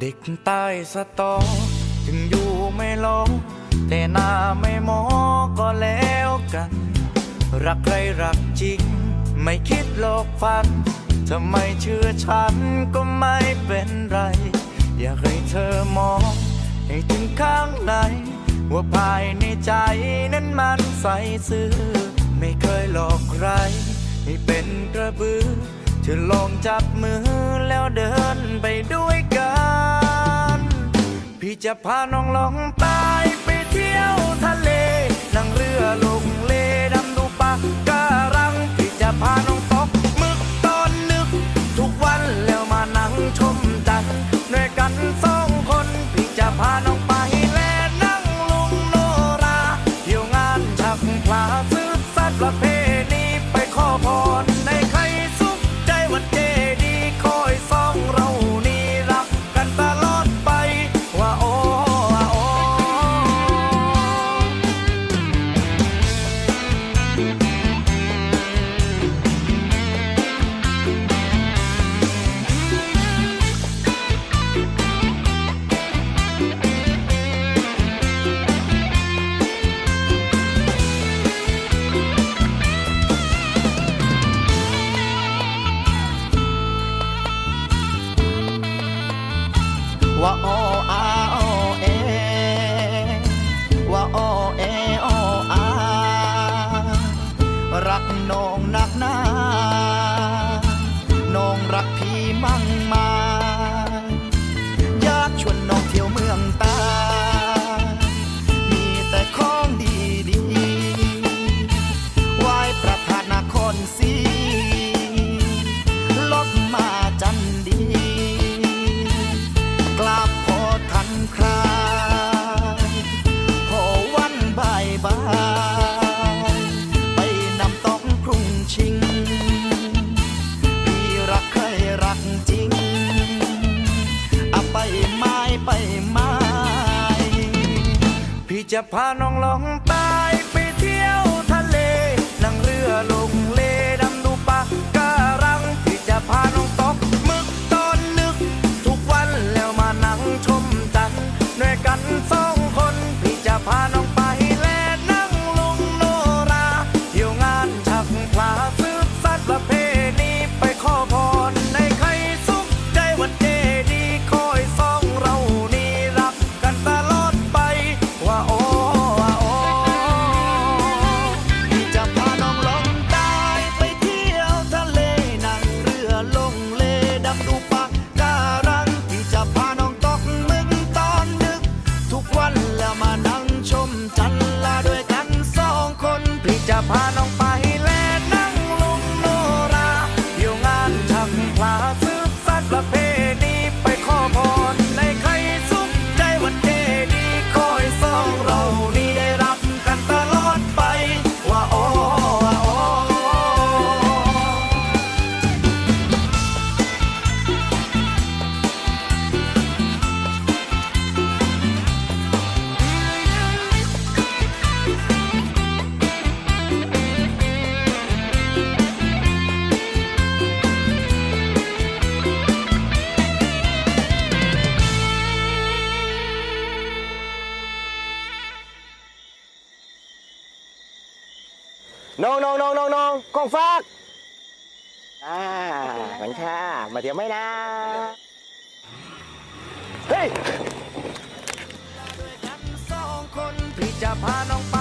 เด็กใต้สตอ ถึงอยู่ไม่ลงแต่หน้าไม่มอก็แล้วกัน รักใครรักจริง ไม่คิดหลอกฝันถ้าไม่เชื่อฉันก็ไม่เป็นไร อยากให้เธอมองให้ถึงข้างใน ว่าภายในใจนั้นมันใสซื่อ ไม่เคยหลอกใครให้เป็นกระบือ เธอลองจับมือแล้วเดินไปด้วยกัน พี่จะพาน้องลองไป ว่าอ้ออาอ้อเอ จะพาน้องลองไป mano. น้องน้องน้องน้องน้องกองฟากอ่าเหมือนค่ะมาเดี๋ยวไม่นะ เฮ้ยจะพาน้องไป